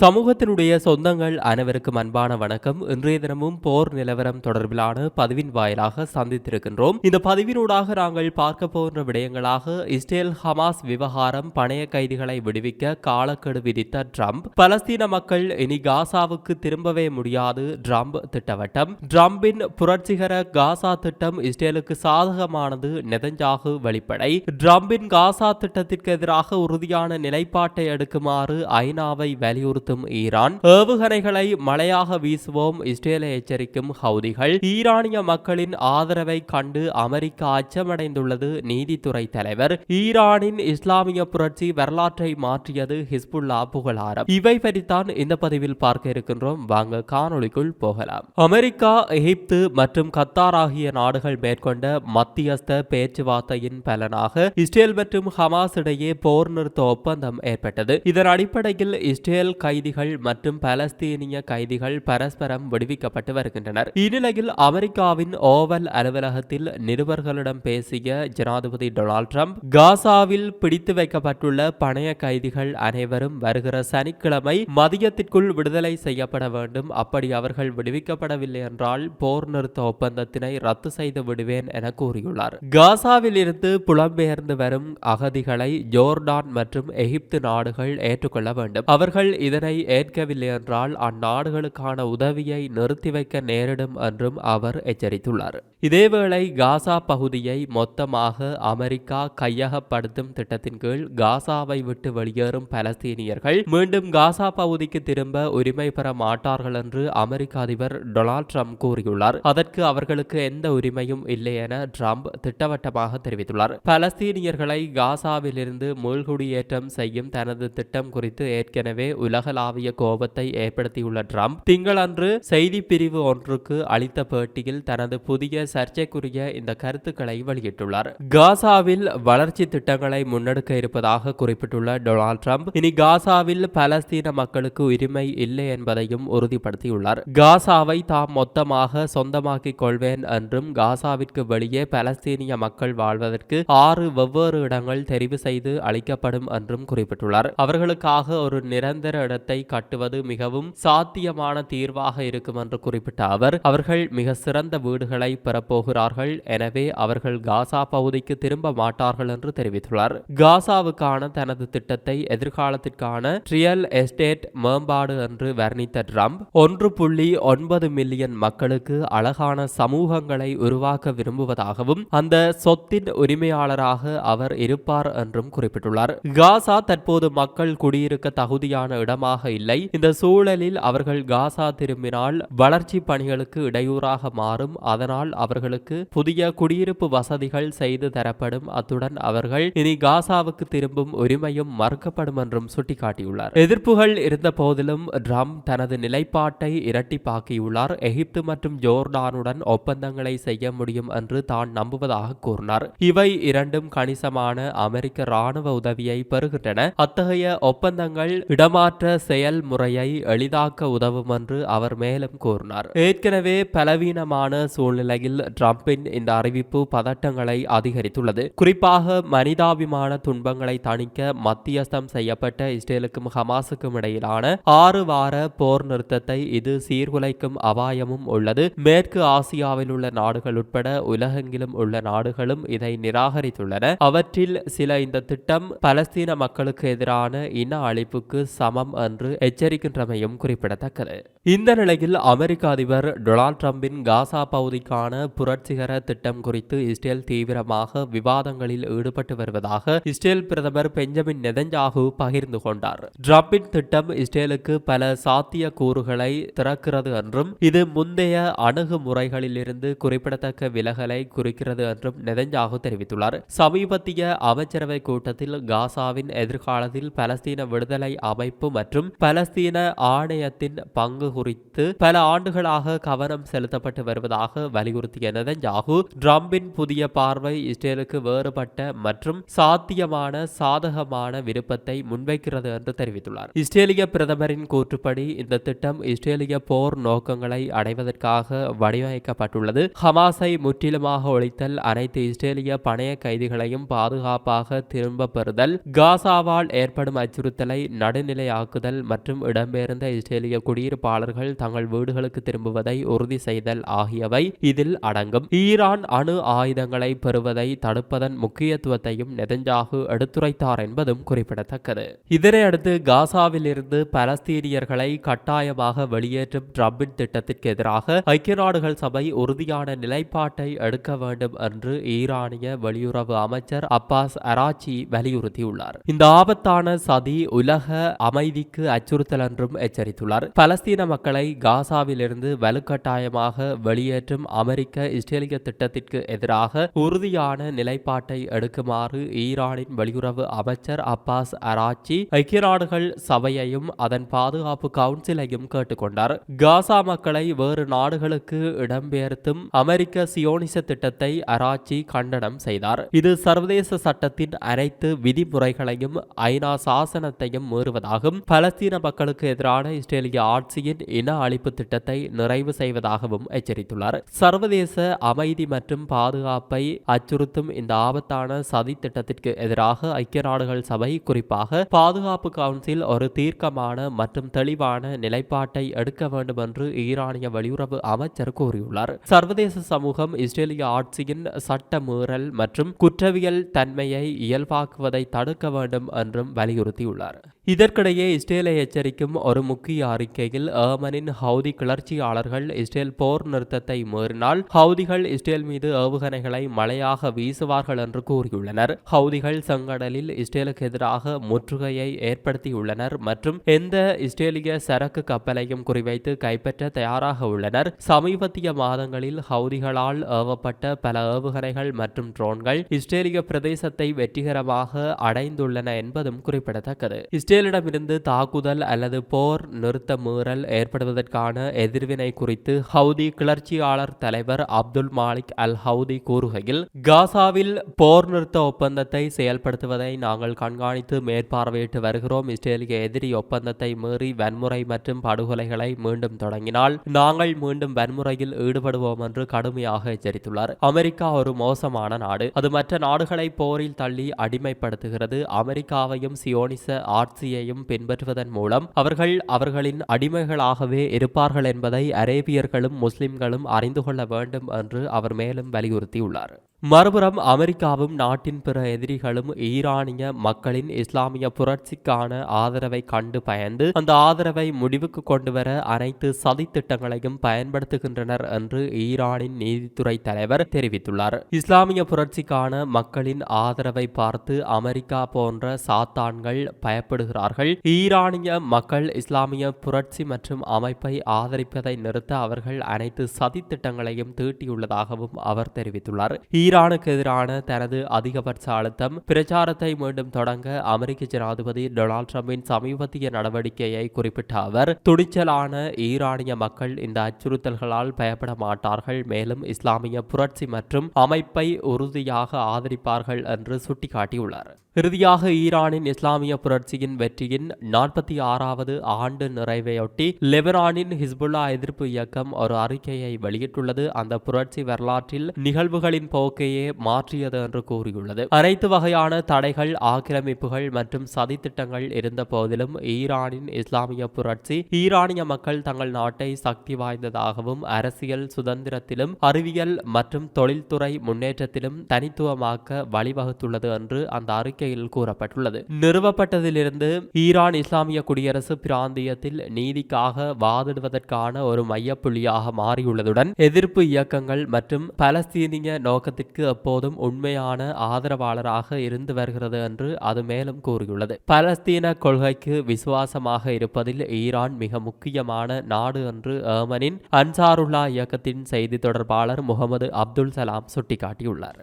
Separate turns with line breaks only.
சமூகத்தினுடைய சொந்தங்கள் அனைவருக்கும் அன்பான வணக்கம். இன்றைய தினமும் போர் நிலவரம் தொடர்பிலான பதிவின் வாயிலாக சந்தித்திருக்கின்றோம். இந்த பதிவினூடாக நாங்கள் பார்க்க போகின்ற விடயங்களாக இஸ்ரேல் ஹமாஸ் விவகாரம் பணைய கைதிகளை விடுவிக்க காலக்கெடு விதித்த ட்ரம்ப். பலஸ்தீன மக்கள் இனி காசாவுக்கு திரும்பவே முடியாது ட்ரம்ப் திட்டவட்டம். ட்ரம்பின் புரட்சிகர காசா திட்டம் இஸ்ரேலுக்கு சாதகமானது நெதஞ்சாகு வெளிப்படை. ட்ரம்பின் காசா திட்டத்திற்கு எதிராக உறுதியான நிலைப்பாட்டை எடுக்குமாறு ஐநாவை வலியுறுத்தி புகுத்தும் ஈரான். ஏவுகணைகளை மழையாக வீசுவோம் இஸ்ரேலை எச்சரிக்கும் ஹவுதிகள். ஈரானிய மக்களின் ஆதரவை கண்டு அமெரிக்கா அச்சமடைந்துள்ளது நீதித்துறை தலைவர். ஈரானின் இஸ்லாமிய புரட்சி வரலாற்றை மாற்றியது ஹிஸ்புல்லா புகழாரம். இவை பற்றித்தான் இந்த பதிவில் பார்க்க இருக்கின்றோம். வாங்க காணொலிக்குள் போகலாம். அமெரிக்கா எகிப்து மற்றும் கத்தார் ஆகிய நாடுகள் மேற்கொண்ட மத்தியஸ்த பேச்சுவார்த்தையின் பலனாக இஸ்ரேல் மற்றும் ஹமாஸ் இடையே போர் நிறுத்த ஒப்பந்தம் ஏற்பட்டது. இதன் அடிப்படையில் இஸ்ரேல் கை கைதிகள் மற்றும் பலஸ்தீனிய கைதிகள் பரஸ்பரம் விடுவிக்கப்பட்டு வருகின்றனர். இந்நிலையில் அமெரிக்காவின் ஓவல் அலுவலகத்தில் நிருபர்களிடம் பேசிய ஜனாதிபதி டொனால்ட் ட்ரம்ப் காசாவில் பிடித்து வைக்கப்பட்டுள்ள பணைய கைதிகள் அனைவரும் வருகிற சனிக்கிழமை மதியத்திற்குள் விடுதலை செய்யப்பட வேண்டும். அப்படி அவர்கள் விடுவிக்கப்படவில்லை என்றால் போர் நிறுத்த ஒப்பந்தத்தினை ரத்து செய்து விடுவேன் என கூறியுள்ளார். காசாவில் இருந்து புலம்பெயர்ந்து வரும் அகதிகளை ஜோர்டான் மற்றும் எகிப்து நாடுகள் ஏற்றுக்கொள்ள வேண்டும். அவர்கள் இதனை ஏற்கவில்லை என்றால் அந்நாடுகளுக்கான உதவியை நிறுத்தி வைக்க நேரிடும் என்றும் அவர் எச்சரித்துள்ளார். இதேவேளை காசா பகுதியை மொத்தமாக அமெரிக்கா கையகப்படுத்தும் திட்டத்தின் கீழ் காசாவை விட்டு வெளியேறும் பலஸ்தீனியர்கள் மீண்டும் காசா பகுதிக்கு திரும்ப உரிமை பெற மாட்டார்கள் என்று அமெரிக்க அதிபர் டொனால்ட் ட்ரம்ப் கூறியுள்ளார். அதற்கு அவர்களுக்கு எந்த உரிமையும் இல்லை என ட்ரம்ப் திட்டவட்டமாக தெரிவித்துள்ளார். பலஸ்தீனியர்களை காசாவிலிருந்து மீள்குடியேற்றம் செய்யும் தனது திட்டம் குறித்து ஏற்கனவே உலக உலகளாவிய கோபத்தை ஏற்படுத்தியுள்ள ட்ரம்ப் திங்களன்று செய்தி பிரிவு ஒன்றுக்கு அளித்த பேட்டியில் தனது புதிய சர்ச்சைக்குரிய இந்த கருத்துக்களை வெளியிட்டுள்ளார். காசாவில் வளர்ச்சி திட்டங்களை முன்னெடுக்க இருப்பதாக குறிப்பிட்டுள்ள டொனால்ட் ட்ரம்ப் இனி காசாவில் பலஸ்தீன மக்களுக்கு உரிமை இல்லை என்பதையும் உறுதிப்படுத்தியுள்ளார். காசாவை தாம் மொத்தமாக சொந்தமாக்கிக் கொள்வேன் என்றும் காசாவிற்கு வெளியே பலஸ்தீனிய மக்கள் வாழ்வதற்கு ஆறு வெவ்வேறு இடங்கள் தெரிவு செய்து அளிக்கப்படும் என்றும் குறிப்பிட்டுள்ளார். அவர்களுக்காக ஒரு நிரந்தர இடத்தை கட்டுவது மிகவும் சாத்தியமான தீர்வாக இருக்கும் என்று குறிப்பிட்ட அவர் அவர்கள் மிக சிறந்த வீடுகளை பெறப்போகிறார்கள் எனவே அவர்கள் காசா பகுதிக்கு திரும்ப மாட்டார்கள் என்று தெரிவித்துள்ளார். காசாவுக்கான தனது திட்டத்தை எதிர்காலத்திற்கான ரியல் எஸ்டேட் மேம்பாடு என்று வர்ணித்த ட்ரம்ப் ஒன்று புள்ளி ஒன்பது மில்லியன் மக்களுக்கு அழகான சமூகங்களை உருவாக்க விரும்புவதாகவும் அந்த சொத்தின் உரிமையாளராக அவர் இருப்பார் என்றும் குறிப்பிட்டுள்ளார். காசா தற்போது மக்கள் குடியிருக்க தகுதியான இடமாக இல்லை. இந்த சூழலில் அவர்கள் காசா திரும்பினால் வளர்ச்சி பணிகளுக்கு இடையூறாக மாறும். அதனால் அவர்களுக்கு புதிய குடியிருப்பு வசதிகள் செய்து தரப்படும். அத்துடன் அவர்கள் இனி காசாவுக்கு திரும்பும் உரிமையும் மறுக்கப்படும் என்றும் சுட்டிக்காட்டியுள்ளார். எதிர்ப்புகள் இருந்த போதிலும் ட்ரம்ப் தனது நிலைப்பாட்டை இரட்டிப்பாக்கியுள்ளார். எகிப்து மற்றும் ஜோர்டானுடன் ஒப்பந்தங்களை செய்ய முடியும் என்று தான் நம்புவதாக கூறினார். இவை இரண்டும் கணிசமான அமெரிக்க ராணுவ உதவியை பெறுகின்றன. அத்தகைய ஒப்பந்தங்கள் இடமாற்ற செயல்முறையை எளிதாக்க உதவும் என்று அவர் மேலும் கூறினார். ஏற்கனவே பலவீனமான சூழ்நிலையில் டிரம்பின் இந்த அறிவிப்பு பதட்டங்களை அதிகரித்துள்ளது. குறிப்பாக மனிதாபிமான துன்பங்களை தணிக்க மத்தியஸ்தம் செய்யப்பட்ட இஸ்ரேலுக்கும் ஹமாஸுக்கும் இடையிலான ஆறு வார போர் நிறுத்தத்தை இது சீர்குலைக்கும் அபாயமும் உள்ளது. மேற்கு ஆசியாவில் உள்ள நாடுகள் உட்பட உலகெங்கிலும் உள்ள நாடுகளும் இதை நிராகரித்துள்ளன. அவற்றில் சில இந்த திட்டம் பலஸ்தீன மக்களுக்கு எதிரான இன அழிப்புக்கு சமம் என்று எச்சரிக்கின்றமையும் குறிப்பிடத்தக்கது. இந்த நிலையில் அமெரிக்க அதிபர் டொனால்ட் ட்ரம்பின் காசா பகுதிக்கான புரட்சிகர திட்டம் குறித்து இஸ்ரேல் தீவிரமாக விவாதங்களில் ஈடுபட்டு வருவதாக இஸ்ரேல் பிரதமர் பெஞ்சமின் நெதஞ்சாகு பகிர்ந்து கொண்டார். ட்ரம்பின் திட்டம் இஸ்ரேலுக்கு பல சாத்திய கூறுகளை திறக்கிறது என்றும் இது முந்தைய அணுகுமுறைகளிலிருந்து குறிப்பிடத்தக்க விலகலை குறிக்கிறது என்றும் நெதஞ்சாகு தெரிவித்துள்ளார். சமீபத்திய அமைச்சரவை கூட்டத்தில் காசாவின் எதிர்காலத்தில் பலஸ்தீன விடுதலை அமைப்பு மற்றும் மற்றும் பலஸ்தீன ஆணையத்தின் பங்கு குறித்து பல ஆண்டுகளாக கவனம் செலுத்தப்பட்டு வருவதாக வலியுறுத்திய நெதஞ்சாகு ட்ரம்பின் புதிய பார்வை இஸ்ரேலுக்கு வேறுபட்ட மற்றும் சாத்தியமான சாதகமான விருப்பத்தை முன்வைக்கிறது என்று தெரிவித்துள்ளார். இஸ்ரேலிய பிரதமரின் கூற்றுப்படி இந்த திட்டம் இஸ்ரேலிய போர் நோக்கங்களை அடைவதற்காக வடிவமைக்கப்பட்டுள்ளது. ஹமாஸை முற்றிலுமாக ஒழித்தல் அனைத்து இஸ்ரேலிய பணைய கைதிகளையும் பாதுகாப்பாக திரும்ப பெறுதல் காசாவால் ஏற்படும் அச்சுறுத்தலை நடுநிலையாக்குதல் வழங்குதல் மற்றும் இடம்பெயர்ந்த இஸ்ரேலிய குடியிருப்பாளர்கள் தங்கள் வீடுகளுக்கு திரும்புவதை உறுதி செய்தல் ஆகியவை இதில் அடங்கும். ஈரான் அணு ஆயுதங்களை பெறுவதை தடுப்பதன் முக்கியத்துவத்தையும் நெதஞ்சாகு எடுத்துரைத்தார் என்பதும் குறிப்பிடத்தக்கது. இதனையடுத்து காசாவில் இருந்து பலஸ்தீனியர்களை கட்டாயமாக வெளியேற்றும் ட்ரம்பின் திட்டத்திற்கு எதிராக ஐக்கிய நாடுகள் சபை உறுதியான நிலைப்பாட்டை எடுக்க வேண்டும் என்று ஈரானிய வெளியுறவு அமைச்சர் அப்பாஸ் அராச்சி வலியுறுத்தியுள்ளார். இந்த ஆபத்தான சதி உலக அமைதிக்கு அச்சுறுத்தல் என்றும் எச்சரித்துள்ளார். பலஸ்தீன மக்களை காசாவிலிருந்து வலுக்கட்டாயமாக வெளியேற்றும் அமெரிக்க இஸ்ரேலிய திட்டத்திற்கு எதிராக உறுதியான நிலைப்பாட்டை எடுக்குமாறு ஈரானின் வெளியுறவு அமைச்சர் அப்பாஸ் அராச்சி ஐக்கிய நாடுகள் சபையையும் அதன் பாதுகாப்பு கவுன்சிலையும் கேட்டுக்கொண்டார். காசா மக்களை வேறு நாடுகளுக்கு இடம்பெயர்த்தும் அமெரிக்க சியோனிச திட்டத்தை அராச்சி கண்டனம் செய்தார். இது சர்வதேச சட்டத்தின் அனைத்து விதிமுறைகளையும் ஐநா சாசனத்தையும் மீறுவதாகும். பலஸ்தீன மக்களுக்கு எதிரான இஸ்ரேலிய ஆட்சியின் இன அழிப்பு திட்டத்தை நிறைவு செய்வதாகவும் எச்சரித்துள்ளார். சர்வதேச அமைதி மற்றும் பாதுகாப்பை அச்சுறுத்தும் இந்த ஆபத்தான சதி திட்டத்திற்கு எதிராக ஐக்கிய நாடுகள் சபை குறிப்பாக பாதுகாப்பு கவுன்சில் ஒரு தீர்க்கமான மற்றும் தெளிவான நிலைப்பாட்டை எடுக்க வேண்டும் என்று ஈரானிய வெளியுறவு அமைச்சர் கூறியுள்ளார். சர்வதேச சமூகம் இஸ்ரேலிய ஆட்சியின் சட்ட மீறல் மற்றும் குற்றவியல் தன்மையை இயல்பாக்குவதை தடுக்க வேண்டும் என்றும் வலியுறுத்தியுள்ளார். இதற்கிடையே இஸ்ரேலை எச்சரிக்கும் ஒரு முக்கிய அறிக்கையில் ஏமனின் ஹவுதி கிளர்ச்சியாளர்கள் இஸ்ரேல் போர் நிறுத்தத்தை மீறினால் ஹவுதிகள் இஸ்ரேல் மீது ஏவுகணைகளை மழையாக வீசுவார்கள் என்று கூறியுள்ளனர். ஹவுதிகள் செங்கடலில் இஸ்ரேலுக்கு எதிராக முற்றுகையை ஏற்படுத்தியுள்ளனர் மற்றும் எந்த இஸ்ரேலிய சரக்கு கப்பலையும் குறிவைத்து கைப்பற்ற தயாராக உள்ளனர். சமீபத்திய மாதங்களில் ஹவுதிகளால் ஏவப்பட்ட பல ஏவுகணைகள் மற்றும் ட்ரோன்கள் இஸ்ரேலிய பிரதேசத்தை வெற்றிகரமாக அடைந்துள்ளன என்பதும் குறிப்பிடத்தக்கது. இஸ்ரேலிடமிருந்து தாக்குதல் அல்லது போர் நிறுத்த மீறல் ஏற்படுவதற்கான எதிர்வினை குறித்து ஹவுதி கிளர்ச்சியாளர் தலைவர் அப்துல் மாலிக் அல் ஹவுதி கூறுகையில் காசாவில் போர் நிறுத்த ஒப்பந்தத்தை செயல்படுத்துவதை நாங்கள் கண்காணித்து மேற்பார்வையிட்டு வருகிறோம். இஸ்ரேலிய எதிரி ஒப்பந்தத்தை மீறி வன்முறை மற்றும் படுகொலைகளை மீண்டும் தொடங்கினால் நாங்கள் மீண்டும் வன்முறையில் ஈடுபடுவோம் என்று கடுமையாக எச்சரித்துள்ளார். அமெரிக்கா ஒரு மோசமான நாடு. அது மற்ற நாடுகளை போரில் தள்ளி அடிமைப்படுத்துகிறது. அமெரிக்காவையும் சியோனிச ஆட்சியையும் பின்பற்றுவதன் மூலம் அவர்கள் அவர்களின் அடிமைகளாகவே இருப்பார்கள் என்பதை அரேபியர்களும் முஸ்லிம்களும் அறிந்து கொள்ள வேண்டும் என்று அவர் மேலும் வலியுறுத்தியுள்ளார். மறுபுறம் அமெரிக்காவும் நாட்டின் பிற எதிரிகளும் ஈரானிய மக்களின் இஸ்லாமிய புரட்சிக்கான ஆதரவை கண்டு பயந்து அந்த ஆதரவை முடிவுக்கு கொண்டுவர அனைத்து சதி திட்டங்களையும் பயன்படுத்துகின்றனர் என்று ஈரானின் நீதித்துறை தலைவர் தெரிவித்துள்ளார். இஸ்லாமிய புரட்சிக்கான மக்களின் ஆதரவை பார்த்து அமெரிக்கா போன்ற சாத்தான்கள் பயப்படுகிறார்கள். ஈரானிய மக்கள் இஸ்லாமிய புரட்சி மற்றும் அமைப்பை ஆதரிப்பதை நிறுத்த அவர்கள் அனைத்து சதி திட்டங்களையும் தீட்டியுள்ளதாகவும் அவர் தெரிவித்துள்ளார். ஈரானுக்கு எதிரான தனது அதிகபட்ச அழுத்தம் பிரச்சாரத்தை மீண்டும் தொடங்க அமெரிக்க ஜனாதிபதி டொனால்ட் ட்ரம்பின் சமீபத்திய நடவடிக்கையை குறிப்பிட்ட அவர் துணிச்சலான ஈரானிய மக்கள் இந்த அச்சுறுத்தல்களால் பயப்பட மாட்டார்கள் மேலும் இஸ்லாமிய புரட்சி மற்றும் அமைப்பை உறுதியாக ஆதரிப்பார்கள் என்று சுட்டிக்காட்டியுள்ளார். இறுதியாக ஈரானின் இஸ்லாமிய புரட்சியின் வெற்றியின் நாற்பத்தி ஆறாவது ஆண்டு நிறைவையொட்டி லெபனானின் ஹிஸ்புல்லா எதிர்ப்பு இயக்கம் ஒரு அறிக்கையை வெளியிட்டுள்ளது. அந்த புரட்சி வரலாற்றில் நிகழ்வுகளின் போக்கையே மாற்றியது என்று கூறியுள்ளது. அனைத்து வகையான தடைகள் ஆக்கிரமிப்புகள் மற்றும் சதித்திட்டங்கள் இருந்த போதிலும் ஈரானின் இஸ்லாமிய புரட்சி ஈரானிய மக்கள் தங்கள் நாட்டை சக்தி வாய்ந்ததாகவும் அரசியல் சுதந்திரத்திலும் அறிவியல் மற்றும் தொழில்துறை முன்னேற்றத்திலும் தனித்துவமாக்க வழிவகுத்துள்ளது என்று அந்த அறிக்கை அறிக்கையில் கூறப்பட்டுள்ளது. நிறுவப்பட்டதிலிருந்து ஈரான் இஸ்லாமிய குடியரசு பிராந்தியத்தில் நீதிக்காக வாதிடுவதற்கான ஒரு மையப்புள்ளியாக மாறியுள்ளதுடன் எதிர்ப்பு இயக்கங்கள் மற்றும் பலஸ்தீனிய நோக்கத்திற்கு எப்போதும் உண்மையான ஆதரவாளராக இருந்து வருகிறது என்று அது மேலும் கூறியுள்ளது. பலஸ்தீன கொள்கைக்கு விசுவாசமாக இருப்பதில் ஈரான் மிக முக்கியமான நாடு என்று ஏமனின் அன்சாருல்லா இயக்கத்தின் செய்தி தொடர்பாளர் முகமது அப்துல் சலாம் சுட்டிக்காட்டியுள்ளார்.